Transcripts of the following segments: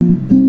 thank mm -hmm. you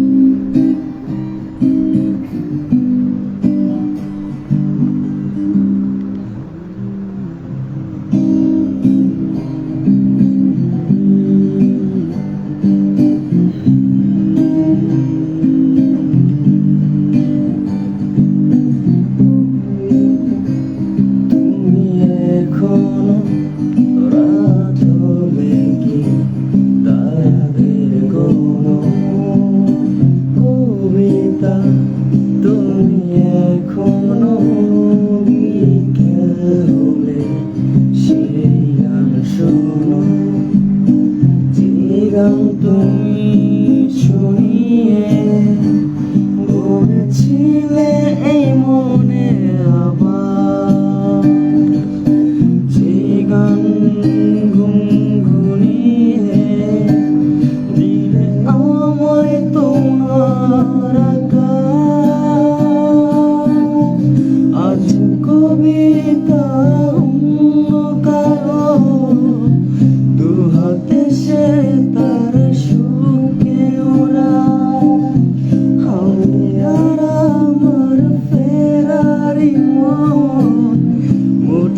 তুমি সরিয়ে বলেছিলে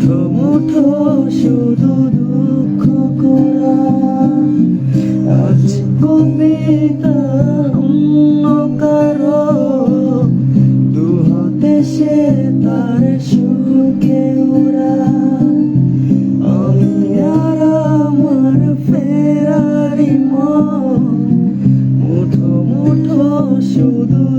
মুঠো শুধু দুঃখ করা। আজ কবিতা অন্য সে তার সুখে ওরা। আমি আমার ফেরারি মুঠো মুঠো শুধু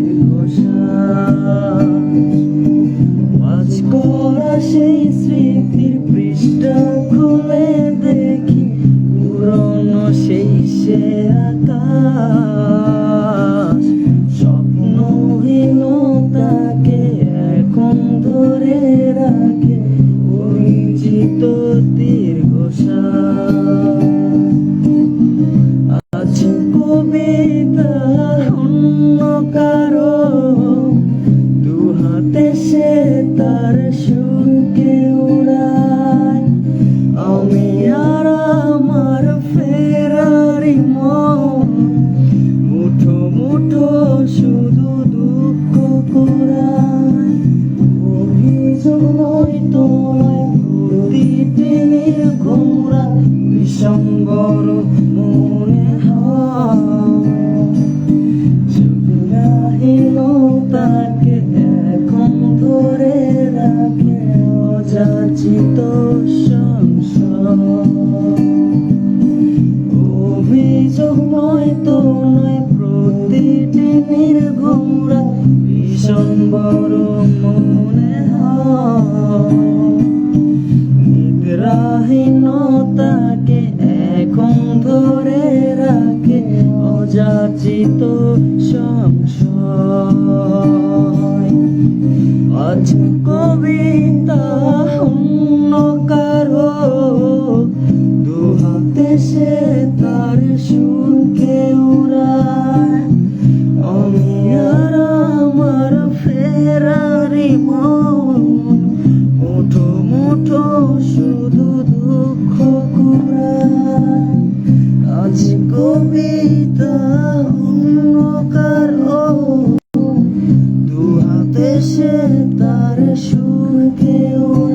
সম্বর মনে তাকে এখন ধরে রাখে। অযাচিত যাচিত সংশয়। অচেত সে তার সুখেও